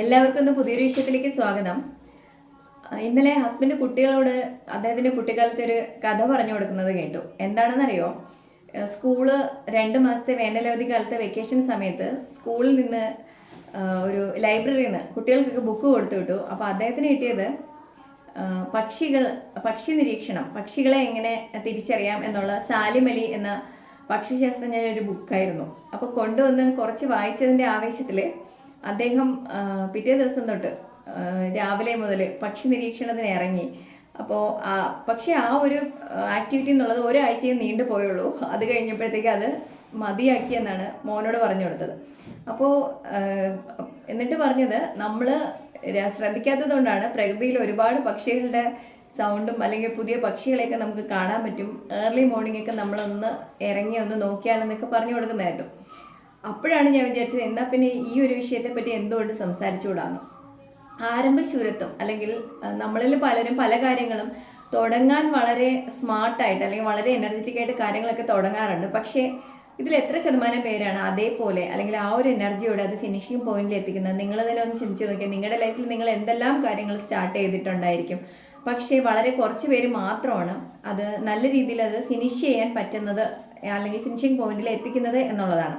എല്ലാവർക്കും ഒന്ന് പുതിയൊരു വിഷയത്തിലേക്ക് സ്വാഗതം. ഇന്നലെ ഹസ്ബൻഡ് കുട്ടികളോട് അദ്ദേഹത്തിന്റെ കുട്ടിക്കാലത്തെ ഒരു കഥ പറഞ്ഞു കൊടുക്കുന്നത് കേട്ടു. എന്താണെന്നറിയോ? സ്കൂൾ രണ്ട് മാസത്തെ വേനലവധി കാലത്തെ വെക്കേഷൻ സമയത്ത് സ്കൂളിൽ നിന്ന് ഒരു ലൈബ്രറിയിൽ നിന്ന് കുട്ടികൾക്കൊക്കെ ബുക്ക് കൊടുത്തു വിട്ടു. അപ്പോൾ അദ്ദേഹത്തിന് കിട്ടിയത് പക്ഷികൾ പക്ഷി നിരീക്ഷണം പക്ഷികളെ എങ്ങനെ തിരിച്ചറിയാം എന്നുള്ള സാലിമലി എന്ന പക്ഷിശാസ്ത്രജ്ഞ ഒരു ബുക്കായിരുന്നു അപ്പോൾ കൊണ്ടുവന്ന് കുറച്ച് വായിച്ചതിന്റെ ആവേശത്തിൽ അദ്ദേഹം പിറ്റേ ദിവസം തൊട്ട് രാവിലെ മുതൽ പക്ഷി നിരീക്ഷണത്തിന് ഇറങ്ങി. അപ്പോൾ പക്ഷേ ആ ഒരു ആക്ടിവിറ്റി എന്നുള്ളത് ഒരാഴ്ചയും നീണ്ടു പോയുള്ളൂ. അത് കഴിഞ്ഞപ്പോഴത്തേക്ക് അത് മതിയാക്കി എന്നാണ് മോനോട് പറഞ്ഞു കൊടുത്തത്. അപ്പോൾ എന്നിട്ട് പറഞ്ഞത് നമ്മൾ ശ്രദ്ധിക്കാത്തത് കൊണ്ടാണ് പ്രകൃതിയിൽ ഒരുപാട് പക്ഷികളുടെ സൗണ്ടും അല്ലെങ്കിൽ പുതിയ പക്ഷികളെയൊക്കെ നമുക്ക് കാണാൻ പറ്റും. ഏർലി മോർണിംഗ് ഒക്കെ നമ്മളൊന്ന് ഇറങ്ങി ഒന്ന് നോക്കിയാലെന്നൊക്കെ പറഞ്ഞു കൊടുക്കുന്നതായിട്ടും. അപ്പോഴാണ് ഞാൻ വിചാരിച്ചത് എന്നാൽ പിന്നെ ഈ ഒരു വിഷയത്തെ പറ്റി എന്തുകൊണ്ട് സംസാരിച്ചുകൂടാന്ന്? ആരംഭശൂരത്വം അല്ലെങ്കിൽ നമ്മളിൽ പലരും പല കാര്യങ്ങളും തുടങ്ങാൻ വളരെ സ്മാർട്ടായിട്ട് അല്ലെങ്കിൽ വളരെ എനർജറ്റിക് ആയിട്ട് കാര്യങ്ങളൊക്കെ തുടങ്ങാറുണ്ട്. പക്ഷേ ഇതിൽ എത്ര ശതമാനം പേരാണ് അതേപോലെ അല്ലെങ്കിൽ ആ ഒരു എനർജിയോടെ അത് ഫിനിഷിംഗ് പോയിന്റിൽ എത്തിക്കുന്നത്? നിങ്ങൾ തന്നെ ഒന്ന് ചിന്തിച്ചു നോക്കിയാൽ നിങ്ങളുടെ ലൈഫിൽ നിങ്ങൾ എന്തെല്ലാം കാര്യങ്ങൾ സ്റ്റാർട്ട് ചെയ്തിട്ടുണ്ടായിരിക്കും? പക്ഷേ വളരെ കുറച്ച് പേര് മാത്രമാണ് അത് നല്ല രീതിയിൽ അത് ഫിനിഷ് ചെയ്യാൻ പറ്റുന്നത് അല്ലെങ്കിൽ ഫിനിഷിംഗ് പോയിന്റിൽ എത്തിക്കുന്നത് എന്നുള്ളതാണ്.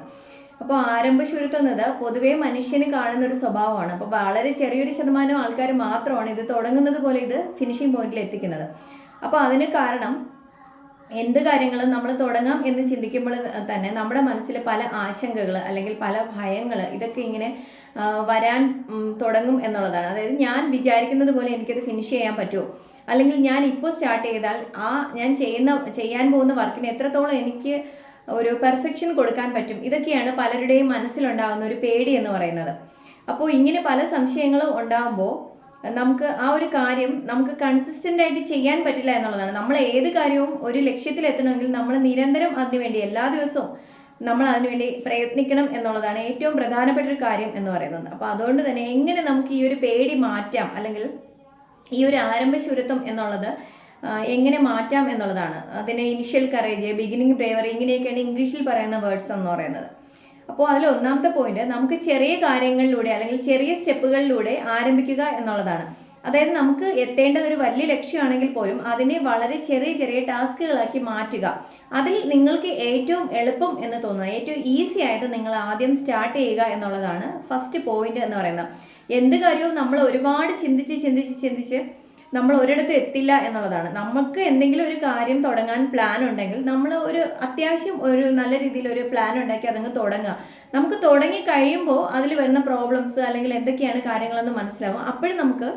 അപ്പോൾ ആരംഭശൂരത്വം എന്നത് പൊതുവേ മനുഷ്യന് കാണുന്ന ഒരു സ്വഭാവമാണ്. അപ്പോൾ വളരെ ചെറിയൊരു ശതമാനം ആൾക്കാർ മാത്രമാണ് ഇത് തുടങ്ങുന്നത് പോലെ ഇത് ഫിനിഷിംഗ് പോയിന്റിൽ എത്തിക്കുന്നത്. അപ്പോൾ അതിന് കാരണം എന്ത് കാര്യങ്ങളും നമ്മൾ തുടങ്ങാം എന്ന് ചിന്തിക്കുമ്പോൾ തന്നെ നമ്മുടെ മനസ്സിലെ പല ആശങ്കകൾ അല്ലെങ്കിൽ പല ഭയങ്ങൾ ഇതൊക്കെ ഇങ്ങനെ വരാൻ തുടങ്ങും എന്നുള്ളതാണ്. അതായത് ഞാൻ വിചാരിക്കുന്നത് പോലെ എനിക്കത് ഫിനിഷ് ചെയ്യാൻ പറ്റുമോ അല്ലെങ്കിൽ ഞാൻ ഇപ്പോൾ സ്റ്റാർട്ട് ചെയ്താൽ ആ ഞാൻ ചെയ്യുന്ന ചെയ്യാൻ പോകുന്ന വർക്കിന് എത്രത്തോളം എനിക്ക് ഒരു പെർഫെക്ഷൻ കൊടുക്കാൻ പറ്റും. ഇതൊക്കെയാണ് പലരുടെയും മനസ്സിലുണ്ടാകുന്ന ഒരു പേടി എന്ന് പറയുന്നത്. അപ്പോൾ ഇങ്ങനെ പല സംശയങ്ങളും ഉണ്ടാകുമ്പോൾ നമുക്ക് ആ ഒരു കാര്യം നമുക്ക് കൺസിസ്റ്റന്റ് ആയിട്ട് ചെയ്യാൻ പറ്റില്ല എന്നുള്ളതാണ്. നമ്മൾ ഏത് കാര്യവും ഒരു ലക്ഷ്യത്തിൽ എത്തണമെങ്കിൽ നമ്മൾ നിരന്തരം അതിനുവേണ്ടി എല്ലാ ദിവസവും നമ്മൾ അതിനുവേണ്ടി പ്രയത്നിക്കണം എന്നുള്ളതാണ് ഏറ്റവും പ്രധാനപ്പെട്ട ഒരു കാര്യം എന്ന് പറയുന്നത്. അപ്പോൾ അതുകൊണ്ട് തന്നെ എങ്ങനെ നമുക്ക് ഈ ഒരു പേടി മാറ്റാം അല്ലെങ്കിൽ ഈ ഒരു ആരംഭശൂരത്വം എന്നുള്ളത് എങ്ങനെ മാറ്റാം എന്നുള്ളതാണ്. അതിനെ ഇനിഷ്യൽ കറേജ് ബിഗിനിങ് ബ്രേവറി ഇങ്ങനെയൊക്കെയാണ് ഇംഗ്ലീഷിൽ പറയുന്ന വേർഡ്സ് എന്ന് പറയുന്നത്. അപ്പോൾ അതിൽ ഒന്നാമത്തെ പോയിന്റ് നമുക്ക് ചെറിയ കാര്യങ്ങളിലൂടെ അല്ലെങ്കിൽ ചെറിയ സ്റ്റെപ്പുകളിലൂടെ ആരംഭിക്കുക എന്നുള്ളതാണ്. അതായത് നമുക്ക് എത്തേണ്ടത് ഒരു വലിയ ലക്ഷ്യമാണെങ്കിൽ പോലും അതിനെ വളരെ ചെറിയ ചെറിയ ടാസ്കുകളാക്കി മാറ്റുക. അതിൽ നിങ്ങൾക്ക് ഏറ്റവും എളുപ്പം എന്ന് തോന്നുന്നത് ഏറ്റവും ഈസി ആയിട്ട് നിങ്ങൾ ആദ്യം സ്റ്റാർട്ട് ചെയ്യുക എന്നുള്ളതാണ് ഫസ്റ്റ് പോയിന്റ് എന്ന് പറയുന്നത്. എന്ത് കാര്യവും നമ്മൾ ഒരുപാട് ചിന്തിച്ച് ചിന്തിച്ച് ചിന്തിച്ച് നമ്മൾ ഒരിടത്ത് എത്തില്ല എന്നുള്ളതാണ്. നമുക്ക് എന്തെങ്കിലും ഒരു കാര്യം തുടങ്ങാൻ പ്ലാൻ ഉണ്ടെങ്കിൽ നമ്മൾ ഒരു അത്യാവശ്യം ഒരു നല്ല രീതിയിൽ ഒരു പ്ലാൻ ഉണ്ടാക്കി അതങ്ങ് തുടങ്ങുക. നമുക്ക് തുടങ്ങി കഴിയുമ്പോൾ അതിൽ വരുന്ന പ്രോബ്ലംസ് അല്ലെങ്കിൽ എന്തൊക്കെയാണ് കാര്യങ്ങളെന്ന് മനസ്സിലാവും. അപ്പോഴും നമുക്ക്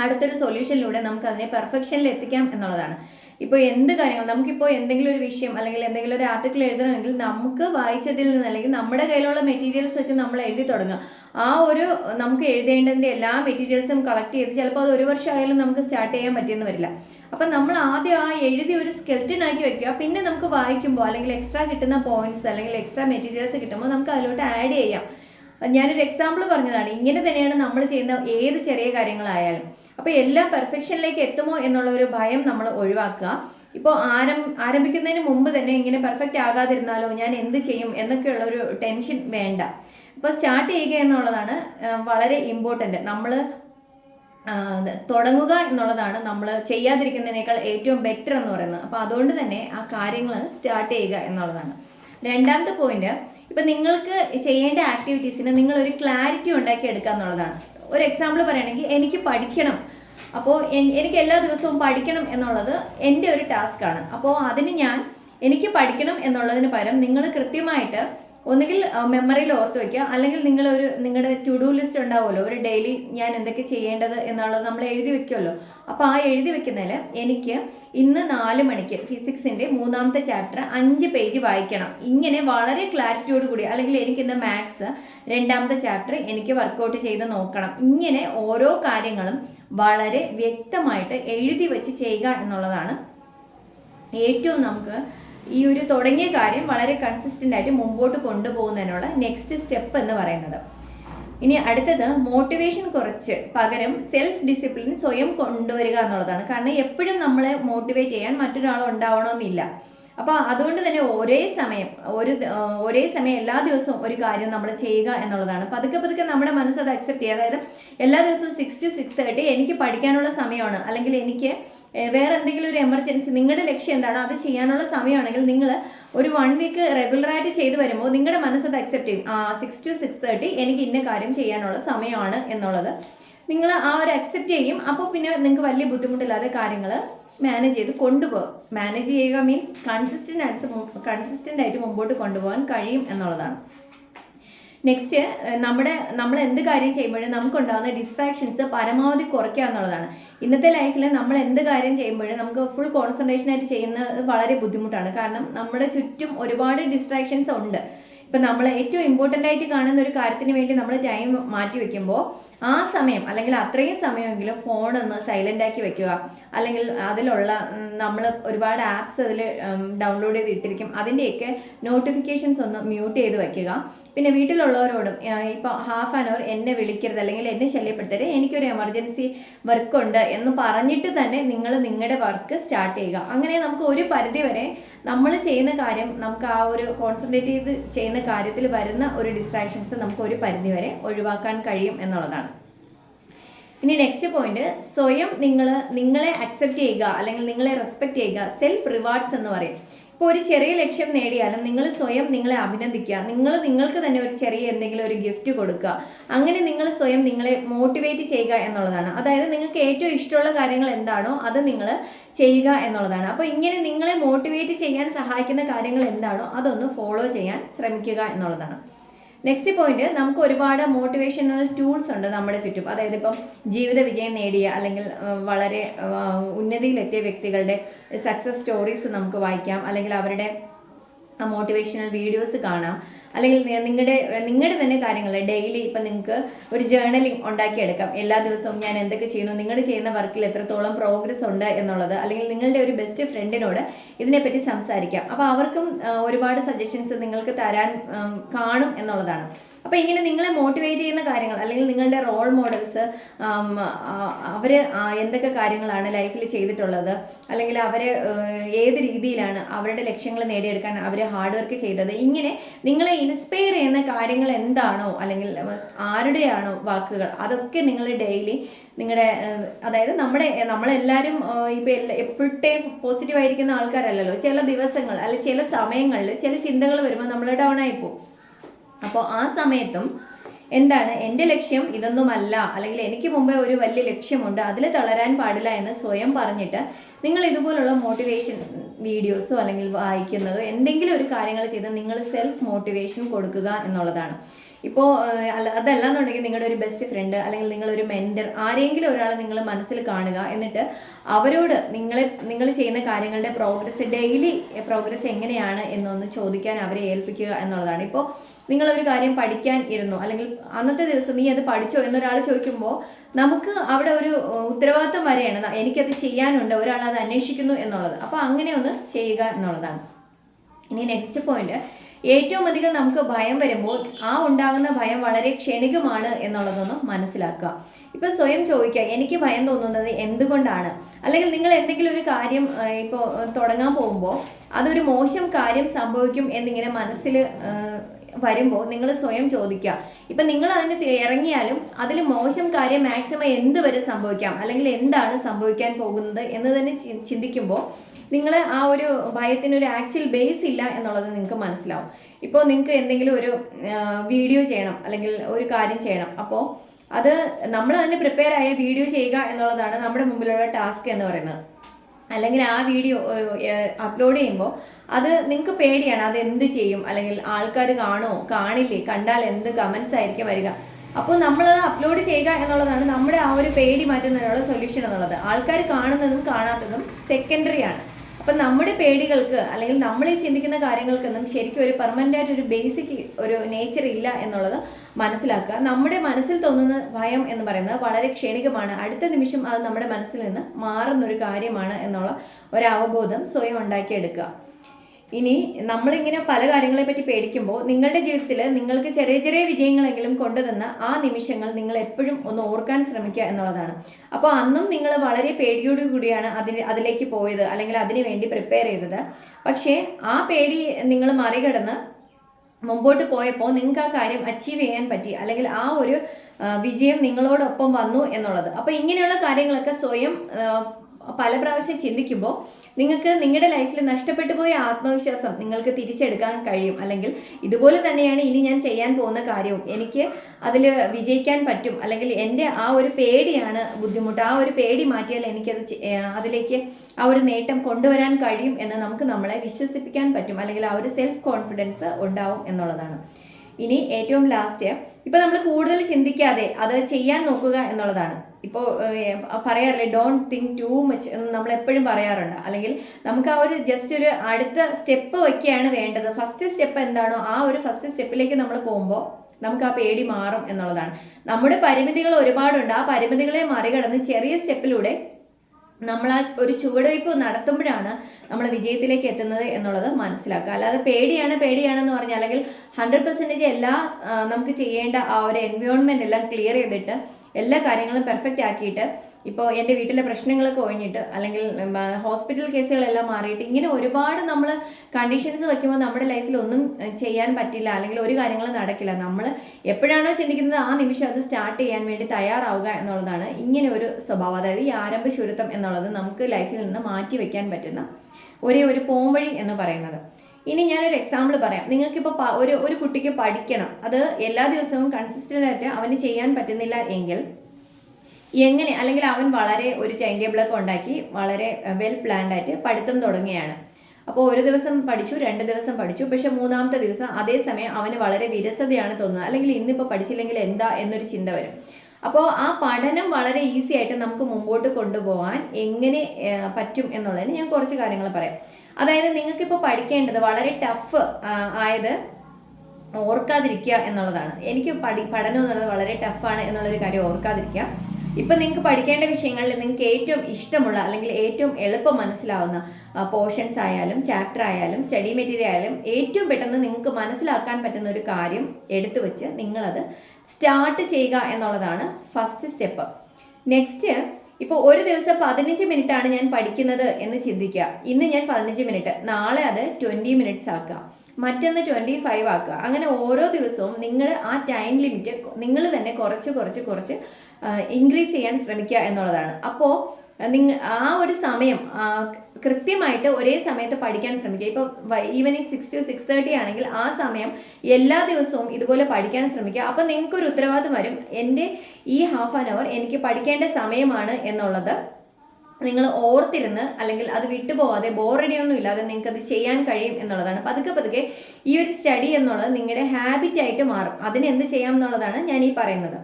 അടുത്തൊരു സൊല്യൂഷനിലൂടെ നമുക്ക് അതിനെ പെർഫെക്ഷനിൽ എത്തിക്കാം എന്നുള്ളതാണ്. ഇപ്പോൾ എന്ത് കാര്യങ്ങൾ? നമുക്കിപ്പോൾ എന്തെങ്കിലും ഒരു വിഷയം അല്ലെങ്കിൽ എന്തെങ്കിലും ഒരു ആർട്ടിക്കിൾ എഴുതണമെങ്കിൽ നമുക്ക് വായിച്ചതിൽ നിന്ന് അല്ലെങ്കിൽ നമ്മുടെ കയ്യിലുള്ള മെറ്റീരിയൽസ് വെച്ച് നമ്മൾ എഴുതി തുടങ്ങുക ആ ഒരു നമുക്ക് എഴുതേണ്ടതിന്റെ എല്ലാ മെറ്റീരിയൽസും കളക്ട് ചെയ്ത് ചിലപ്പോൾ അത് ഒരു വർഷമായാലും നമുക്ക് സ്റ്റാർട്ട് ചെയ്യാൻ പറ്റിയെന്ന് വരില്ല. അപ്പം നമ്മൾ ആദ്യം ആ എഴുതി ഒരു skeleton ആക്കി വെക്കുക. പിന്നെ നമുക്ക് വായിക്കുമ്പോൾ അല്ലെങ്കിൽ എക്സ്ട്രാ കിട്ടുന്ന പോയിന്റ്സ് അല്ലെങ്കിൽ എക്സ്ട്രാ മെറ്റീരിയൽസ് കിട്ടുമ്പോൾ നമുക്ക് അതിലോട്ട് ആഡ് ചെയ്യാം. ഞാനൊരു എക്സാമ്പിൾ പറഞ്ഞതാണ്. ഇങ്ങനെ തന്നെയാണ് നമ്മൾ ചെയ്യുന്ന ഏത് ചെറിയ കാര്യങ്ങളായാലും. അപ്പോൾ എല്ലാം പെർഫെക്ഷനിലേക്ക് എത്തുമോ എന്നുള്ള ഒരു ഭയം നമ്മൾ ഒഴിവാക്കുക. ഇപ്പോൾ ആരം ആരംഭിക്കുന്നതിന് മുമ്പ് തന്നെ ഇങ്ങനെ പെർഫെക്റ്റ് ആകാതിരുന്നാലോ ഞാൻ എന്ത് ചെയ്യും എന്നൊക്കെയുള്ള ഒരു ടെൻഷൻ വേണ്ട. ഇപ്പോൾ സ്റ്റാർട്ട് ചെയ്യുക എന്നുള്ളതാണ് വളരെ ഇമ്പോർട്ടന്റ് നമ്മൾ തുടങ്ങുക എന്നുള്ളതാണ് നമ്മൾ ചെയ്യാതിരിക്കുന്നതിനേക്കാൾ ഏറ്റവും ബെറ്റർ എന്ന് പറയുന്നത്. അപ്പോൾ അതുകൊണ്ട് തന്നെ ആ കാര്യങ്ങൾ സ്റ്റാർട്ട് ചെയ്യുക എന്നുള്ളതാണ്. രണ്ടാമത്തെ പോയിന്റ് ഇപ്പം നിങ്ങൾക്ക് ചെയ്യേണ്ട ആക്ടിവിറ്റീസിന് നിങ്ങൾ ഒരു ക്ലാരിറ്റി ഉണ്ടാക്കി എടുക്കുക എന്നുള്ളതാണ്. ഒരു എക്സാമ്പിൾ പറയുകയാണെങ്കിൽ എനിക്ക് പഠിക്കണം. അപ്പോൾ എനിക്ക് എല്ലാ ദിവസവും പഠിക്കണം എന്നുള്ളത് എന്റെ ഒരു ടാസ്ക്കാണ്. അപ്പോൾ അതിന് ഞാൻ എനിക്ക് പഠിക്കണം എന്നുള്ളതിന് പകരം നിങ്ങൾ കൃത്യമായിട്ട് ഒന്നുകിൽ മെമ്മറിയിൽ ഓർത്ത് വെക്കുക. അല്ലെങ്കിൽ നിങ്ങൾ ഒരു നിങ്ങളുടെ ടു ഡു ലിസ്റ്റ് ഉണ്ടാവുമല്ലോ. ഒരു ഡെയിലി ഞാൻ എന്തൊക്കെ ചെയ്യേണ്ടത് എന്നുള്ളത് നമ്മൾ എഴുതി വെക്കുമല്ലോ. അപ്പോൾ ആ എഴുതി വെക്കുന്നതിൽ എനിക്ക് ഇന്ന് നാല് മണിക്ക് ഫിസിക്സിന്റെ മൂന്നാമത്തെ ചാപ്റ്റർ അഞ്ച് പേജ് വായിക്കണം. ഇങ്ങനെ വളരെ ക്ലാരിറ്റിയോട് കൂടി അല്ലെങ്കിൽ എനിക്ക് ഇന്ന് മാത്സ് രണ്ടാമത്തെ ചാപ്റ്റർ എനിക്ക് വർക്കൗട്ട് ചെയ്ത് നോക്കണം. ഇങ്ങനെ ഓരോ കാര്യങ്ങളും വളരെ വ്യക്തമായിട്ട് എഴുതി വെച്ച് ചെയ്യുക എന്നുള്ളതാണ് ഏറ്റവും നമുക്ക് ഈ ഒരു തുടങ്ങിയ കാര്യം വളരെ കൺസിസ്റ്റന്റ് ആയിട്ട് മുമ്പോട്ട് കൊണ്ടുപോകുന്നതിനുള്ള നെക്സ്റ്റ് സ്റ്റെപ്പ് എന്ന് പറയുന്നത്. ഇനി അടുത്തത് മോട്ടിവേഷൻ കുറച്ച് പകരം സെൽഫ് ഡിസിപ്ലിൻ സ്വയം കൊണ്ടുവരിക എന്നുള്ളതാണ്. കാരണം എപ്പോഴും നമ്മളെ മോട്ടിവേറ്റ് ചെയ്യാൻ മറ്റൊരാൾ ഉണ്ടാവണമെന്നില്ല. അപ്പോൾ അതുകൊണ്ട് തന്നെ ഒരേ സമയം ഒരു ഒരേ സമയം എല്ലാ ദിവസവും ഒരു കാര്യം നമ്മൾ ചെയ്യുക എന്നുള്ളതാണ്. പതുക്കെ പതുക്കെ നമ്മുടെ മനസ്സ് അത് അക്സെപ്റ്റ് ചെയ്യുക. അതായത് എല്ലാ ദിവസവും സിക്സ് ടു സിക്സ് തേർട്ടി എനിക്ക് പഠിക്കാനുള്ള സമയമാണ്. അല്ലെങ്കിൽ എനിക്ക് വേറെ എന്തെങ്കിലും ഒരു എമർജൻസി നിങ്ങളുടെ ലക്ഷ്യം എന്താണോ? അത് ചെയ്യാനുള്ള സമയമാണെങ്കിൽ നിങ്ങൾ ഒരു വൺ വീക്ക് റെഗുലറായിട്ട് ചെയ്തു വരുമ്പോൾ നിങ്ങളുടെ മനസ്സ് അത് അക്സെപ്റ്റ് ചെയ്യും. ആ സിക്സ് ടു സിക്സ് തേർട്ടി എനിക്ക് ഇന്ന കാര്യം ചെയ്യാനുള്ള സമയമാണ് എന്നുള്ളത്. നിങ്ങൾ ആ ഒരു അക്സെപ്റ്റ് ചെയ്യും. അപ്പോൾ പിന്നെ നിങ്ങൾക്ക് വലിയ ബുദ്ധിമുട്ടില്ലാതെ കാര്യങ്ങൾ മാനേജ് ചെയ്ത് കൊണ്ടുപോകാം. മാനേജ് ചെയ്യുക മീൻസ് കൺസിസ്റ്റന്റ് ആയിട്ട് കൺസിസ്റ്റന്റ് ആയിട്ട് മുമ്പോട്ട് കൊണ്ടുപോകാൻ കഴിയും എന്നുള്ളതാണ്. നെക്സ്റ്റ് നമ്മുടെ നമ്മൾ എന്ത് കാര്യം ചെയ്യുമ്പോഴും നമുക്കുണ്ടാകുന്ന ഡിസ്ട്രാക്ഷൻസ് പരമാവധി കുറയ്ക്കുക എന്നുള്ളതാണ്. ഇന്നത്തെ ലൈഫിൽ നമ്മൾ എന്ത് കാര്യം ചെയ്യുമ്പോഴും നമുക്ക് ഫുൾ കോൺസെൻട്രേഷൻ ആയിട്ട് ചെയ്യുന്നത് വളരെ ബുദ്ധിമുട്ടാണ്. കാരണം നമ്മുടെ ചുറ്റും ഒരുപാട് ഡിസ്ട്രാക്ഷൻസ് ഉണ്ട്. ഇപ്പം നമ്മൾ ഏറ്റവും ഇമ്പോർട്ടന്റ് ആയിട്ട് കാണുന്ന ഒരു കാര്യത്തിന് വേണ്ടി നമ്മൾ ടൈം മാറ്റി വെക്കുമ്പോൾ ആ സമയം അല്ലെങ്കിൽ അത്രയും സമയമെങ്കിലും ഫോൺ ഒന്ന് സൈലന്റ് ആക്കി വെക്കുക. അല്ലെങ്കിൽ അതിലുള്ള നമ്മൾ ഒരുപാട് ആപ്സ് അതിൽ ഡൗൺലോഡ് ചെയ്ത് ഇട്ടിരിക്കും അതിന്റെയൊക്കെ നോട്ടിഫിക്കേഷൻസ് ഒന്ന് മ്യൂട്ട് ചെയ്ത് വയ്ക്കുക പിന്നെ വീട്ടിലുള്ളവരോടും ഇപ്പോൾ ഹാഫ് ആൻ അവർ എന്നെ വിളിക്കരുത് അല്ലെങ്കിൽ എന്നെ ശല്യപ്പെടുത്തരുത്. എനിക്കൊരു എമർജൻസി വർക്ക് ഉണ്ട് എന്ന് പറഞ്ഞിട്ട് തന്നെ നിങ്ങൾ നിങ്ങളുടെ വർക്ക് സ്റ്റാർട്ട് ചെയ്യുക. അങ്ങനെ നമുക്ക് ഒരു പരിധി വരെ നമ്മൾ ചെയ്യുന്ന കാര്യം നമുക്ക് ആ ഒരു കോൺസെൻട്രേറ്റ് ചെയ്ത് ചെയ്യുന്ന കാര്യത്തിൽ വരുന്ന ഒരു ഡിസ്ട്രാക്ഷൻസ് നമുക്ക് ഒരു പരിധി വരെ ഒഴിവാക്കാൻ കഴിയും എന്നുള്ളതാണ്. ഇനി നെക്സ്റ്റ് പോയിന്റ് സ്വയം നിങ്ങൾ നിങ്ങളെ അക്സെപ്റ്റ് ചെയ്യുക അല്ലെങ്കിൽ നിങ്ങളെ റെസ്പെക്ട് ചെയ്യുക സെൽഫ് റിവാർഡ്സ് എന്ന് പറയും. ഇപ്പോൾ ഒരു ചെറിയ ലക്ഷ്യം നേടിയാലും നിങ്ങൾ സ്വയം നിങ്ങളെ അഭിനന്ദിക്കുക നിങ്ങൾ നിങ്ങൾക്ക് തന്നെ ഒരു ചെറിയ എന്തെങ്കിലും ഒരു ഗിഫ്റ്റ് കൊടുക്കുക അങ്ങനെ നിങ്ങൾ സ്വയം നിങ്ങളെ മോട്ടിവേറ്റ് ചെയ്യുക എന്നുള്ളതാണ്. അതായത് നിങ്ങൾക്ക് ഏറ്റവും ഇഷ്ടമുള്ള കാര്യങ്ങൾ എന്താണോ അത് നിങ്ങൾ ചെയ്യുക എന്നുള്ളതാണ്. അപ്പോൾ ഇങ്ങനെ നിങ്ങളെ മോട്ടിവേറ്റ് ചെയ്യാൻ സഹായിക്കുന്ന കാര്യങ്ങൾ എന്താണോ അതൊന്ന് ഫോളോ ചെയ്യാൻ ശ്രമിക്കുക എന്നുള്ളതാണ്. നെക്സ്റ്റ് പോയിന്റ് നമുക്ക് ഒരുപാട് മോട്ടിവേഷണൽ ടൂൾസ് ഉണ്ട് നമ്മുടെ ചുറ്റും. അതായത് ഇപ്പം ജീവിത വിജയം നേടിയ അല്ലെങ്കിൽ വളരെ ഉന്നതിയിലെത്തിയ വ്യക്തികളുടെ സക്സസ് സ്റ്റോറീസ് നമുക്ക് വായിക്കാം. അല്ലെങ്കിൽ അവരുടെ മോട്ടിവേഷണൽ വീഡിയോസ് കാണാം. അല്ലെങ്കിൽ നിങ്ങളുടെ നിങ്ങളുടെ തന്നെ കാര്യങ്ങൾ ഡെയിലി ഇപ്പം നിങ്ങൾക്ക് ഒരു ജേർണലിംഗ് ഉണ്ടാക്കിയെടുക്കാം. എല്ലാ ദിവസവും ഞാൻ എന്തൊക്കെ ചെയ്യുന്നു നിങ്ങൾ ചെയ്യുന്ന വർക്കിൽ എത്രത്തോളം പ്രോഗ്രസ് ഉണ്ട് എന്നുള്ളത് അല്ലെങ്കിൽ നിങ്ങളുടെ ഒരു ബെസ്റ്റ് ഫ്രണ്ടിനോട് ഇതിനെപ്പറ്റി സംസാരിക്കാം. അപ്പോൾ അവർക്കും ഒരുപാട് സജഷൻസ് നിങ്ങൾക്ക് തരാൻ കാണും എന്നുള്ളതാണ്. അപ്പോൾ ഇങ്ങനെ നിങ്ങളെ മോട്ടിവേറ്റ് ചെയ്യുന്ന കാര്യങ്ങൾ അല്ലെങ്കിൽ നിങ്ങളുടെ റോൾ മോഡൽസ് അവർ എന്തൊക്കെ കാര്യങ്ങളാണ് ലൈഫിൽ ചെയ്തിട്ടുള്ളത് അല്ലെങ്കിൽ അവർ ഏത് രീതിയിലാണ് അവരുടെ ലക്ഷ്യങ്ങൾ നേടിയെടുക്കാൻ അവർ ഹാർഡ് വർക്ക് ചെയ്തത് ഇങ്ങനെ നിങ്ങളെ ഇൻസ്പയർ ചെയ്യുന്ന കാര്യങ്ങൾ എന്താണോ അല്ലെങ്കിൽ ആരുടെയാണോ വാക്കുകൾ അതൊക്കെ നിങ്ങൾ ഡെയിലി നിങ്ങളുടെ അതായത് നമ്മുടെ നമ്മളെല്ലാവരും ഇപ്പോൾ പോസിറ്റീവ് ആയിരിക്കുന്ന ആൾക്കാരല്ലല്ലോ. ചില ദിവസങ്ങൾ അല്ലെങ്കിൽ ചില സമയങ്ങളിൽ ചില ചിന്തകൾ വരുമ്പോൾ നമ്മൾ ഡൗൺ ആയി പോകും. അപ്പോൾ ആ സമയത്തും എന്താണ് എന്റെ ലക്ഷ്യം ഇതൊന്നുമല്ല അല്ലെങ്കിൽ എനിക്ക് മുമ്പേ ഒരു വലിയ ലക്ഷ്യമുണ്ട് അതിൽ തളരാൻ പാടില്ല എന്ന് സ്വയം പറഞ്ഞിട്ട് നിങ്ങൾ ഇതുപോലുള്ള മോട്ടിവേഷൻ വീഡിയോസോ അല്ലെങ്കിൽ വായിക്കുന്നതോ എന്തെങ്കിലും ഒരു കാര്യങ്ങൾ ചെയ്ത് നിങ്ങൾ സെൽഫ് മോട്ടിവേഷൻ കൊടുക്കുക എന്നുള്ളതാണ്. ഇപ്പോൾ അല്ല അതല്ല എന്നുണ്ടെങ്കിൽ നിങ്ങളുടെ ഒരു ബെസ്റ്റ് ഫ്രണ്ട് അല്ലെങ്കിൽ നിങ്ങളൊരു മെന്റർ ആരെങ്കിലും ഒരാളെ നിങ്ങൾ മനസ്സിൽ കാണുക എന്നിട്ട് അവരോട് നിങ്ങളെ നിങ്ങൾ ചെയ്യുന്ന കാര്യങ്ങളുടെ പ്രോഗ്രസ് ഡെയിലി പ്രോഗ്രസ് എങ്ങനെയാണ് എന്നൊന്ന് ചോദിക്കാൻ അവരെ ഏൽപ്പിക്കുക എന്നുള്ളതാണ്. ഇപ്പോൾ നിങ്ങളൊരു കാര്യം പഠിക്കാൻ ഇരുന്നു അല്ലെങ്കിൽ അന്നത്തെ ദിവസം നീ അത് പഠിച്ചോ എന്നൊരാൾ ചോദിക്കുമ്പോൾ നമുക്ക് അവിടെ ഒരു ഉത്തരവാദിത്തം വരെയാണ്. എനിക്കത് ചെയ്യാനുണ്ട് ഒരാൾ അത് അന്വേഷിക്കുന്നു എന്നുള്ളത്. അപ്പോൾ അങ്ങനെ ഒന്ന് ചെയ്യുക എന്നുള്ളതാണ്. ഇനി നെക്സ്റ്റ് പോയിന്റ് ഏറ്റവും അധികം നമുക്ക് ഭയം വരുമ്പോൾ ആ ഉണ്ടാകുന്ന ഭയം വളരെ ക്ഷണികമാണ് എന്നുള്ളതൊന്ന് മനസ്സിലാക്കുക. ഇപ്പൊ സ്വയം ചോദിക്കുക എനിക്ക് ഭയം തോന്നുന്നത് എന്തുകൊണ്ടാണ്? അല്ലെങ്കിൽ നിങ്ങൾ എന്തെങ്കിലും ഒരു കാര്യം ഇപ്പോൾ തുടങ്ങാൻ പോകുമ്പോൾ അതൊരു മോശം കാര്യം സംഭവിക്കും എന്നിങ്ങനെ മനസ്സിൽ വരുമ്പോൾ നിങ്ങൾ സ്വയം ചോദിക്കുക ഇപ്പം നിങ്ങൾ അതിന് ഇറങ്ങിയാലും അതിൽ മോശം കാര്യം മാക്സിമം എന്ത് വരെ സംഭവിക്കാം? അല്ലെങ്കിൽ എന്താണ് സംഭവിക്കാൻ പോകുന്നത് എന്ന് തന്നെ ചിന്തിക്കുമ്പോൾ നിങ്ങൾ ആ ഒരു ഭയത്തിനൊരു ആക്ച്വൽ ബേസ് ഇല്ല എന്നുള്ളത് നിങ്ങൾക്ക് മനസ്സിലാവും. ഇപ്പോൾ നിങ്ങൾക്ക് എന്തെങ്കിലും ഒരു വീഡിയോ ചെയ്യണം അല്ലെങ്കിൽ ഒരു കാര്യം ചെയ്യണം. അപ്പോൾ അത് നമ്മൾ അതിന് പ്രിപ്പയർ ആയ വീഡിയോ ചെയ്യുക എന്നുള്ളതാണ് നമ്മുടെ മുമ്പിലുള്ള ടാസ്ക് എന്ന് പറയുന്നത്. അല്ലെങ്കിൽ ആ വീഡിയോ അപ്ലോഡ് ചെയ്യുമ്പോൾ അത് നിങ്ങൾക്ക് പേടിയാണ്. അത് എന്ത് ചെയ്യും? അല്ലെങ്കിൽ ആൾക്കാർ കാണുമോ കാണില്ലേ? കണ്ടാൽ എന്ത് കമൻസ് ആയിരിക്കും വരിക. അപ്പോൾ നമ്മൾ അപ്ലോഡ് ചെയ്യുക എന്നുള്ളതാണ് നമ്മുടെ ആ ഒരു പേടി മാറ്റുന്നതിനുള്ള സൊല്യൂഷൻ എന്നുള്ളത്. ആൾക്കാർ കാണുന്നതും കാണാത്തതും സെക്കൻഡറി ആണ്. അപ്പം നമ്മുടെ പേടികൾക്ക് അല്ലെങ്കിൽ നമ്മൾ ഈ ചിന്തിക്കുന്ന കാര്യങ്ങൾക്കൊന്നും ശരിക്കും ഒരു പെർമനന്റ് ആയിട്ട് ഒരു ബേസിക് ഒരു നേച്ചർ ഇല്ല എന്നുള്ളത് മനസ്സിലാക്കുക. നമ്മുടെ മനസ്സിൽ തോന്നുന്ന ഭയം എന്ന് പറയുന്നത് വളരെ ക്ഷണികമാണ്. അടുത്ത നിമിഷം അത് നമ്മുടെ മനസ്സിൽ നിന്ന് മാറുന്ന ഒരു കാര്യമാണ് എന്നുള്ള ഒരു അവബോധം സ്വയം ഉണ്ടാക്കിയെടുക്കുക. ഇനി നമ്മളിങ്ങനെ പല കാര്യങ്ങളെ പറ്റി പേടിക്കുമ്പോൾ നിങ്ങളുടെ ജീവിതത്തിൽ നിങ്ങൾക്ക് ചെറിയ ചെറിയ വിജയങ്ങളെങ്കിലും കൊണ്ടുതന്ന ആ നിമിഷങ്ങൾ നിങ്ങൾ എപ്പോഴും ഒന്ന് ഓർക്കാൻ ശ്രമിക്കുക എന്നുള്ളതാണ്. അപ്പോൾ അന്നും നിങ്ങൾ വളരെ പേടിയോടു കൂടിയാണ് അതിന് അതിലേക്ക് പോയത് അല്ലെങ്കിൽ അതിനു വേണ്ടി പ്രിപ്പയർ ചെയ്തത്. പക്ഷേ ആ പേടി നിങ്ങൾ മറികടന്ന് മുമ്പോട്ട് പോയപ്പോൾ നിങ്ങൾക്ക് ആ കാര്യം അച്ചീവ് ചെയ്യാൻ പറ്റി അല്ലെങ്കിൽ ആ ഒരു വിജയം നിങ്ങളോടൊപ്പം വന്നു എന്നുള്ളത്. അപ്പോൾ ഇങ്ങനെയുള്ള കാര്യങ്ങളൊക്കെ സ്വയം പല പ്രാവശ്യം ചിന്തിക്കുമ്പോൾ നിങ്ങൾക്ക് നിങ്ങളുടെ ലൈഫിൽ നഷ്ടപ്പെട്ടു പോയ ആത്മവിശ്വാസം നിങ്ങൾക്ക് തിരിച്ചെടുക്കാൻ കഴിയും. അല്ലെങ്കിൽ ഇതുപോലെ തന്നെയാണ് ഇനി ഞാൻ ചെയ്യാൻ പോകുന്ന കാര്യവും. എനിക്ക് അതിൽ വിജയിക്കാൻ പറ്റും. അല്ലെങ്കിൽ എന്റെ ആ ഒരു പേടിയാണ് ബുദ്ധിമുട്ട്. ആ ഒരു പേടി മാറ്റിയാൽ എനിക്കത് അതിലേക്ക് ആ ഒരു നേട്ടം കൊണ്ടുവരാൻ കഴിയും എന്ന് നമുക്ക് നമ്മളെ വിശ്വസിപ്പിക്കാൻ പറ്റും. അല്ലെങ്കിൽ ആ ഒരു സെൽഫ് കോൺഫിഡൻസ് ഉണ്ടാവും എന്നുള്ളതാണ്. ഇനി ഏറ്റവും ലാസ്റ്റ് ഇപ്പം നമ്മൾ കൂടുതൽ ചിന്തിക്കാതെ അത് ചെയ്യാൻ നോക്കുക എന്നുള്ളതാണ്. ഇപ്പോൾ പറയാറില്ലേ ഡോണ്ട് തിങ്ക് ടു മച്ച് എന്ന് നമ്മൾ എപ്പോഴും പറയാറുണ്ട്. അല്ലെങ്കിൽ നമുക്ക് ആ ഒരു ജസ്റ്റ് ഒരു അടുത്ത സ്റ്റെപ്പ് വയ്ക്കുകയാണ് വേണ്ടത്. ഫസ്റ്റ് സ്റ്റെപ്പ് എന്താണോ ആ ഒരു ഫസ്റ്റ് സ്റ്റെപ്പിലേക്ക് നമ്മൾ പോകുമ്പോൾ നമുക്ക് ആ പേടി മാറും എന്നുള്ളതാണ്. നമ്മുടെ പരിമിതികൾ ഒരുപാടുണ്ട്. ആ പരിമിതികളെ മറികടന്ന് ചെറിയ സ്റ്റെപ്പിലൂടെ നമ്മൾ ആ ഒരു ചുവടുവയ്പ് നടത്തുമ്പോഴാണ് നമ്മൾ വിജയത്തിലേക്ക് എത്തുന്നത് എന്നുള്ളത് മനസ്സിലാക്കുക. അല്ലാതെ പേടിയാണ് പേടിയാണെന്ന് പറഞ്ഞാൽ അല്ലെങ്കിൽ ഹൺഡ്രഡ് പെർസെന്റേജ് എല്ലാ നമുക്ക് ചെയ്യേണ്ട ആ ഒരു എൻവയോൺമെന്റ് എല്ലാം ക്ലിയർ ചെയ്തിട്ട് എല്ലാ കാര്യങ്ങളും പെർഫെക്റ്റ് ആക്കിയിട്ട് ഇപ്പോൾ എന്റെ വീട്ടിലെ പ്രശ്നങ്ങളൊക്കെ ഒഴിഞ്ഞിട്ട് അല്ലെങ്കിൽ ഹോസ്പിറ്റൽ കേസുകളെല്ലാം മാറിയിട്ട് ഇങ്ങനെ ഒരുപാട് നമ്മൾ കണ്ടീഷൻസ് വയ്ക്കുമ്പോൾ നമ്മുടെ ലൈഫിൽ ഒന്നും ചെയ്യാൻ പറ്റില്ല അല്ലെങ്കിൽ ഒരു കാര്യങ്ങളും നടക്കില്ല. നമ്മൾ എപ്പോഴാണോ ചിന്തിക്കുന്നത് ആ നിമിഷം അത് സ്റ്റാർട്ട് ചെയ്യാൻ വേണ്ടി തയ്യാറാവുക എന്നുള്ളതാണ് ഇങ്ങനെ ഒരു സ്വഭാവം. അതായത് ഈ ആരംഭ ശുരുത്വം എന്നുള്ളത് നമുക്ക് ലൈഫിൽ നിന്ന് മാറ്റി വയ്ക്കാൻ പറ്റുന്ന ഒരേ ഒരു പോംവഴി എന്ന് പറയുന്നത്. ഇനി ഞാനൊരു എക്സാമ്പിൾ പറയാം. നിങ്ങൾക്കിപ്പോൾ ഒരു ഒരു കുട്ടിക്ക് പഠിക്കണം. അത് എല്ലാ ദിവസവും കൺസിസ്റ്റന്റ് ആയിട്ട് അവന് ചെയ്യാൻ പറ്റുന്നില്ല എങ്കിൽ എങ്ങനെ അല്ലെങ്കിൽ അവൻ വളരെ ഒരു ടൈം ടേബിളൊക്കെ ഉണ്ടാക്കി വളരെ വെൽ പ്ലാൻഡ് ആയിട്ട് പഠിത്തം തുടങ്ങുകയാണ്. അപ്പോൾ ഒരു ദിവസം പഠിച്ചു രണ്ട് ദിവസം പഠിച്ചു. പക്ഷെ മൂന്നാമത്തെ ദിവസം അതേസമയം അവന് വളരെ വിരസതയാണ് തോന്നുന്നത്. അല്ലെങ്കിൽ ഇന്നിപ്പോൾ പഠിച്ചില്ലെങ്കിൽ എന്താ എന്നൊരു ചിന്ത വരും. അപ്പോൾ ആ പഠനം വളരെ ഈസി ആയിട്ട് നമുക്ക് മുമ്പോട്ട് കൊണ്ടുപോകാൻ എങ്ങനെ പറ്റും എന്നുള്ളതിന് ഞാൻ കുറച്ച് കാര്യങ്ങൾ പറയാം. അതായത് നിങ്ങൾക്കിപ്പോൾ പഠിക്കേണ്ടത് വളരെ ടഫ് ആയത് ഓർക്കാതിരിക്കുക എന്നുള്ളതാണ്. എനിക്ക് പഠി പഠനം എന്നുള്ളത് വളരെ ടഫാണ് എന്നുള്ളൊരു കാര്യം ഓർക്കാതിരിക്കുക. ഇപ്പം നിങ്ങൾക്ക് പഠിക്കേണ്ട വിഷയങ്ങളിൽ നിങ്ങൾക്ക് ഏറ്റവും ഇഷ്ടമുള്ള അല്ലെങ്കിൽ ഏറ്റവും എളുപ്പം മനസ്സിലാവുന്ന പോർഷൻസ് ആയാലും ചാപ്റ്റർ ആയാലും സ്റ്റഡി മെറ്റീരിയൽ ആയാലും ഏറ്റവും പെട്ടെന്ന് നിങ്ങൾക്ക് മനസ്സിലാക്കാൻ പറ്റുന്ന ഒരു കാര്യം എടുത്തു വെച്ച് നിങ്ങളത് സ്റ്റാർട്ട് ചെയ്യുക എന്നുള്ളതാണ് ഫസ്റ്റ് സ്റ്റെപ്പ് നെക്സ്റ്റ് ഇപ്പോൾ ഒരു ദിവസം പതിനഞ്ച് മിനിറ്റ് ആണ് ഞാൻ പഠിക്കുന്നത് എന്ന് ചിന്തിക്കുക. ഇന്ന് ഞാൻ പതിനഞ്ച് മിനിറ്റ് നാളെ അത് ട്വന്റി മിനിറ്റ്സ് ആക്കുക. മറ്റൊന്ന് ട്വന്റി ഫൈവ് ആക്കുക. അങ്ങനെ ഓരോ ദിവസവും നിങ്ങൾ ആ ടൈം ലിമിറ്റ് നിങ്ങൾ തന്നെ കുറച്ച് കുറച്ച് കുറച്ച് ഇൻക്രീസ് ചെയ്യാൻ ശ്രമിക്കുക എന്നുള്ളതാണ്. അപ്പോൾ നിങ്ങൾ ആ ഒരു സമയം കൃത്യമായിട്ട് ഒരേ സമയത്ത് പഠിക്കാൻ ശ്രമിക്കുക. ഇപ്പോൾ evening six to six thirty ആണെങ്കിൽ ആ സമയം എല്ലാ ദിവസവും ഇതുപോലെ പഠിക്കാൻ ശ്രമിക്കുക. അപ്പോൾ നിങ്ങൾക്കൊരു ഉത്തരവാദിത്വം വരും. എന്റെ ഈ ഹാഫ് ആൻ അവർ എനിക്ക് പഠിക്കേണ്ട സമയമാണ് എന്നുള്ളത് നിങ്ങൾ ഓർത്തിരുന്ന് അല്ലെങ്കിൽ അത് വിട്ടുപോവാതെ ബോറടിയൊന്നും ഇല്ലാതെ നിങ്ങൾക്ക് അത് ചെയ്യാൻ കഴിയും എന്നുള്ളതാണ്. പതുക്കെ പതുക്കെ ഈ ഒരു സ്റ്റഡി എന്നുള്ളത് നിങ്ങളുടെ ഹാബിറ്റായിട്ട് മാറും. അതിന് എന്ത് ചെയ്യാം എന്നുള്ളതാണ് ഞാൻ ഈ പറയുന്നത്.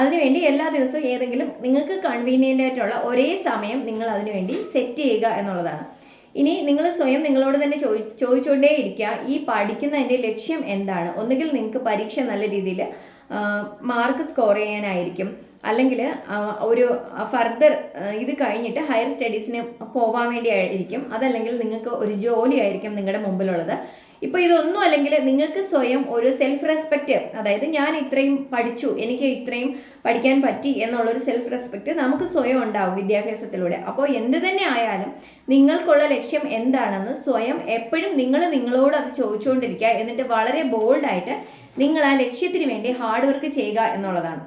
അതിനുവേണ്ടി എല്ലാ ദിവസവും ഏതെങ്കിലും നിങ്ങൾക്ക് കൺവീനിയന്റ് ആയിട്ടുള്ള ഒരേ സമയം നിങ്ങൾ അതിനുവേണ്ടി സെറ്റ് ചെയ്യുക എന്നുള്ളതാണ്. ഇനി നിങ്ങൾ സ്വയം നിങ്ങളോട് തന്നെ ചോദി ചോദിച്ചുകൊണ്ടേ ഇരിക്കുക. ഈ പഠിക്കുന്നതിന്റെ ലക്ഷ്യം എന്താണ്? ഒന്നുകിൽ നിങ്ങൾക്ക് പരീക്ഷ നല്ല രീതിയിൽ മാർക്ക് സ്കോർ ചെയ്യാനായിരിക്കും. അല്ലെങ്കിൽ ഒരു ഫർദർ ഇത് കഴിഞ്ഞിട്ട് ഹയർ സ്റ്റഡീസിന് പോവാൻ വേണ്ടി ആയിരിക്കും. അതല്ലെങ്കിൽ നിങ്ങൾക്ക് ഒരു ജോലി ആയിരിക്കും നിങ്ങളുടെ മുമ്പിലുള്ളത്. ഇപ്പോൾ ഇതൊന്നും അല്ലെങ്കിൽ നിങ്ങൾക്ക് സ്വയം ഒരു സെൽഫ് റെസ്പെക്റ്റ് അതായത് ഞാൻ ഇത്രയും പഠിച്ചു എനിക്ക് ഇത്രയും പഠിക്കാൻ പറ്റി എന്നുള്ളൊരു സെൽഫ് റെസ്പെക്റ്റ് നമുക്ക് സ്വയം ഉണ്ടാവും വിദ്യാഭ്യാസത്തിലൂടെ. അപ്പോൾ എന്ത് തന്നെ ആയാലും നിങ്ങൾക്കുള്ള ലക്ഷ്യം എന്താണെന്ന് സ്വയം എപ്പോഴും നിങ്ങൾ നിങ്ങളോട് അത് ചോദിച്ചുകൊണ്ടിരിക്കുക. എന്നിട്ട് വളരെ ബോൾഡായിട്ട് നിങ്ങൾ ആ ലക്ഷ്യത്തിന് വേണ്ടി ഹാർഡ് വർക്ക് ചെയ്യുക എന്നുള്ളതാണ്.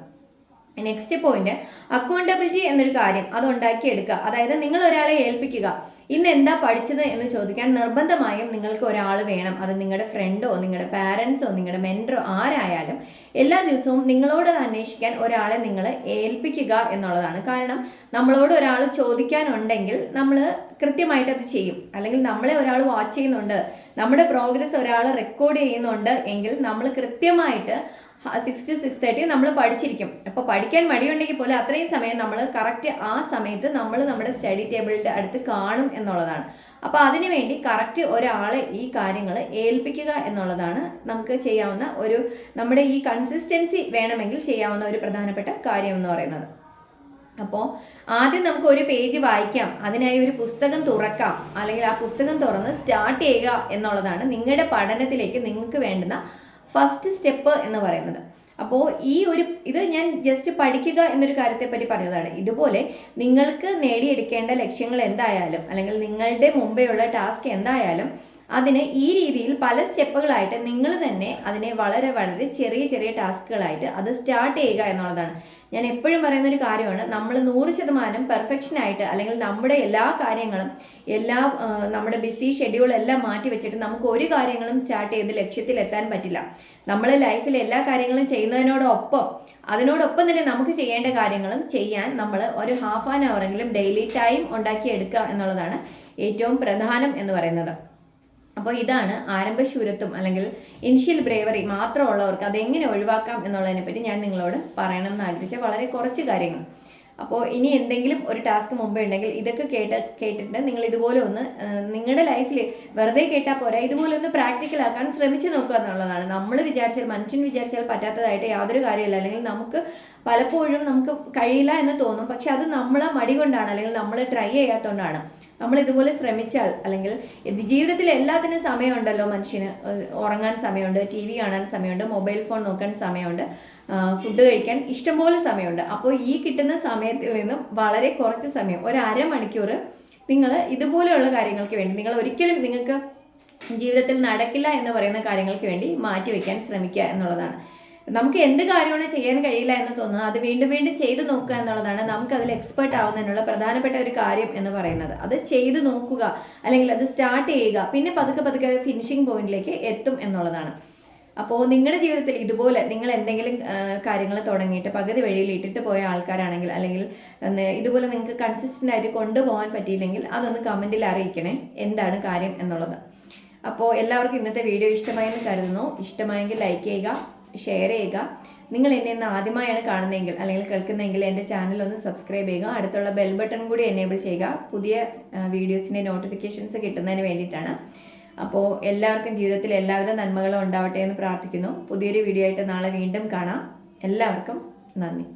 നെക്സ്റ്റ് പോയിന്റ് അക്കൗണ്ടബിലിറ്റി എന്നൊരു കാര്യം അത് ഉണ്ടാക്കിയെടുക്കുക. അതായത് നിങ്ങൾ ഒരാളെ ഏൽപ്പിക്കുക. ഇന്ന് എന്താ പഠിച്ചത് എന്ന് ചോദിക്കാൻ നിർബന്ധമായും നിങ്ങൾക്ക് ഒരാൾ വേണം. അത് നിങ്ങളുടെ ഫ്രണ്ടോ നിങ്ങളുടെ പാരൻസോ നിങ്ങളുടെ മെന്ററോ ആരായാലും എല്ലാ ദിവസവും നിങ്ങളോട് അന്വേഷിക്കാൻ ഒരാളെ നിങ്ങൾ ഏൽപ്പിക്കുക എന്നുള്ളതാണ്. കാരണം നമ്മളോട് ഒരാൾ ചോദിക്കാനുണ്ടെങ്കിൽ നമ്മൾ കൃത്യമായിട്ട് അത് ചെയ്യും. അല്ലെങ്കിൽ നമ്മളെ ഒരാൾ വാച്ച് ചെയ്യുന്നുണ്ട്. നമ്മുടെ പ്രോഗ്രസ് ഒരാൾ റെക്കോർഡ് ചെയ്യുന്നുണ്ട് എങ്കിൽ നമ്മൾ കൃത്യമായിട്ട് സിക്സ് ടു സിക്സ് തേർട്ടി നമ്മൾ പഠിച്ചിരിക്കും. അപ്പോൾ പഠിക്കാൻ മടിയുണ്ടെങ്കിൽ പോലും അത്രയും സമയം നമ്മൾ കറക്റ്റ് ആ സമയത്ത് നമ്മൾ നമ്മുടെ സ്റ്റഡി ടേബിളിന്റെ അടുത്ത് കാണും എന്നുള്ളതാണ്. അപ്പോൾ അതിനുവേണ്ടി കറക്റ്റ് ഒരാളെ ഈ കാര്യങ്ങൾ ഏൽപ്പിക്കുക എന്നുള്ളതാണ് നമുക്ക് ചെയ്യാവുന്ന ഒരു നമ്മുടെ ഈ കൺസിസ്റ്റൻസി വേണമെങ്കിൽ ചെയ്യാവുന്ന ഒരു പ്രധാനപ്പെട്ട കാര്യം എന്ന് പറയുന്നത്. അപ്പോൾ ആദ്യം നമുക്ക് ഒരു പേജ് വായിക്കാം. അതിനായി ഒരു പുസ്തകം തുറക്കാം. അല്ലെങ്കിൽ ആ പുസ്തകം തുറന്ന് സ്റ്റാർട്ട് ചെയ്യുക എന്നുള്ളതാണ് നിങ്ങളുടെ പഠനത്തിലേക്ക് നിങ്ങൾക്ക് വേണ്ടുന്ന ഫസ്റ്റ് സ്റ്റെപ്പ് എന്ന് പറയുന്നത്. അപ്പോൾ ഈ ഒരു ഇത് ഞാൻ ജസ്റ്റ് പഠിക്കുക എന്നൊരു കാര്യത്തെ പറ്റി പറഞ്ഞതാണ്. ഇതുപോലെ നിങ്ങൾക്ക് നേടിയെടുക്കേണ്ട ലക്ഷ്യങ്ങൾ എന്തായാലും അല്ലെങ്കിൽ നിങ്ങളുടെ മുമ്പെയുള്ള ടാസ്ക് എന്തായാലും അതിന് ഈ രീതിയിൽ പല സ്റ്റെപ്പുകളായിട്ട് നിങ്ങൾ തന്നെ അതിനെ വളരെ വളരെ ചെറിയ ചെറിയ ടാസ്കുകളായിട്ട് അത് സ്റ്റാർട്ട് ചെയ്യുക എന്നുള്ളതാണ്. ഞാൻ എപ്പോഴും പറയുന്ന ഒരു കാര്യമാണ് നമ്മൾ നൂറ് ശതമാനം പെർഫെക്ഷനായിട്ട് അല്ലെങ്കിൽ നമ്മുടെ എല്ലാ കാര്യങ്ങളും എല്ലാ നമ്മുടെ ബിസി ഷെഡ്യൂൾ എല്ലാം മാറ്റി വെച്ചിട്ട് നമുക്ക് ഒരു കാര്യങ്ങളും സ്റ്റാർട്ട് ചെയ്ത് ലക്ഷ്യത്തിൽ എത്താൻ പറ്റില്ല നമ്മൾ ലൈഫിൽ എല്ലാ കാര്യങ്ങളും ചെയ്യുന്നതിനോടൊപ്പം അതിനോടൊപ്പം തന്നെ നമുക്ക് ചെയ്യേണ്ട കാര്യങ്ങളും ചെയ്യാൻ നമ്മൾ ഒരു ഹാഫ് ആൻ അവറെങ്കിലും ഡെയിലി ടൈം ഉണ്ടാക്കിയെടുക്കുക എന്നുള്ളതാണ് ഏറ്റവും പ്രധാനം എന്ന് പറയുന്നത്. അപ്പോൾ ഇതാണ് ആരംഭശൂരത്വം അല്ലെങ്കിൽ ഇനിഷ്യൽ ബ്രേവറി മാത്രമുള്ളവർക്ക് അതെങ്ങനെ ഒഴിവാക്കാം എന്നുള്ളതിനെ പറ്റി ഞാൻ നിങ്ങളോട് പറയണം എന്ന് ആഗ്രഹിച്ച വളരെ കുറച്ച് കാര്യങ്ങൾ. അപ്പോൾ ഇനി എന്തെങ്കിലും ഒരു ടാസ്ക് മുമ്പേ ഉണ്ടെങ്കിൽ ഇതൊക്കെ കേട്ട കേട്ടിട്ട് നിങ്ങൾ ഇതുപോലെ ഒന്ന് നിങ്ങളുടെ ലൈഫിൽ വെറുതെ കേട്ടാൽ പോരാ ഇതുപോലെ ഒന്ന് പ്രാക്ടിക്കൽ ആക്കാൻ ശ്രമിച്ചു നോക്കുക എന്നുള്ളതാണ്. നമ്മൾ വിചാരിച്ചാൽ മനുഷ്യൻ വിചാരിച്ചാൽ പറ്റാത്തതായിട്ട് യാതൊരു കാര്യമില്ല അല്ലെങ്കിൽ നമുക്ക് പലപ്പോഴും നമുക്ക് കഴിയില്ല എന്ന് തോന്നും. പക്ഷെ അത് നമ്മളെ മടി കൊണ്ടാണ് അല്ലെങ്കിൽ നമ്മൾ ട്രൈ ചെയ്യാത്തതുകൊണ്ടാണ്. നമ്മൾ ഇതുപോലെ ശ്രമിച്ചാൽ അല്ലെങ്കിൽ ജീവിതത്തിൽ എല്ലാത്തിനും സമയമുണ്ടല്ലോ മനുഷ്യന്. ഉറങ്ങാൻ സമയമുണ്ട് ടി വി കാണാൻ സമയമുണ്ട് മൊബൈൽ ഫോൺ നോക്കാൻ സമയമുണ്ട് ഫുഡ് കഴിക്കാൻ ഇഷ്ടംപോലെ സമയമുണ്ട്. അപ്പോൾ ഈ കിട്ടുന്ന സമയത്തിൽ നിന്നും വളരെ കുറച്ച് സമയം ഒരു അരമണിക്കൂർ നിങ്ങൾ ഇതുപോലെയുള്ള കാര്യങ്ങൾക്ക് വേണ്ടി നിങ്ങൾ ഒരിക്കലും നിങ്ങൾക്ക് ജീവിതത്തിൽ നടക്കില്ല എന്ന് പറയുന്ന കാര്യങ്ങൾക്ക് വേണ്ടി മാറ്റിവെക്കാൻ ശ്രമിക്കുക എന്നുള്ളതാണ്. നമുക്ക് എന്ത് കാര്യമാണ് ചെയ്യാൻ കഴിയില്ല എന്ന് തോന്നുന്നത് അത് വീണ്ടും വീണ്ടും ചെയ്തു നോക്കുക എന്നുള്ളതാണ് നമുക്ക് അതിൽ എക്സ്പെർട്ട് ആവുന്നതിനുള്ള പ്രധാനപ്പെട്ട ഒരു കാര്യം എന്ന് പറയുന്നത്. അത് ചെയ്തു നോക്കുക അല്ലെങ്കിൽ അത് സ്റ്റാർട്ട് ചെയ്യുക പിന്നെ പതുക്കെ പതുക്കെ ഫിനിഷിംഗ് പോയിന്റിലേക്ക് എത്തും എന്നുള്ളതാണ്. അപ്പോൾ നിങ്ങളുടെ ജീവിതത്തിൽ ഇതുപോലെ നിങ്ങൾ എന്തെങ്കിലും കാര്യങ്ങൾ തുടങ്ങിയിട്ട് പകുതി വഴിയിൽ ഇട്ടിട്ട് പോയ ആൾക്കാരാണെങ്കിൽ അല്ലെങ്കിൽ ഇതുപോലെ നിങ്ങൾക്ക് കൺസിസ്റ്റന്റ് ആയിട്ട് കൊണ്ടുപോകാൻ പറ്റിയില്ലെങ്കിൽ അതൊന്ന് കമന്റിൽ അറിയിക്കണേ എന്താണ് കാര്യം എന്നുള്ളത്. അപ്പോൾ എല്ലാവർക്കും ഇന്നത്തെ വീഡിയോ ഇഷ്ടമായെന്ന് കരുതുന്നു. ഇഷ്ടമായെങ്കിൽ ലൈക്ക് ചെയ്യുക. ഷെയർ ചെയ്യുക. നിങ്ങൾ എന്നെ ഇന്ന് ആദ്യമായാണ് കാണുന്നതെങ്കിൽ അല്ലെങ്കിൽ കേൾക്കുന്നതെങ്കിൽ എന്റെ ചാനൽ ഒന്ന് സബ്സ്ക്രൈബ് ചെയ്യുക. അടുത്തുള്ള ബെൽ ബട്ടൺ കൂടി എനേബിൾ ചെയ്യുക. പുതിയ വീഡിയോസിന്റെ നോട്ടിഫിക്കേഷൻസ് കിട്ടുന്നതിന് വേണ്ടിയിട്ടാണ്. അപ്പോൾ എല്ലാവർക്കും ജീവിതത്തിൽ എല്ലാവിധ നന്മകളും ഉണ്ടാവട്ടെ എന്ന് പ്രാർത്ഥിക്കുന്നു. പുതിയൊരു വീഡിയോ ആയിട്ട് നാളെ വീണ്ടും കാണാം. എല്ലാവർക്കും നന്ദി.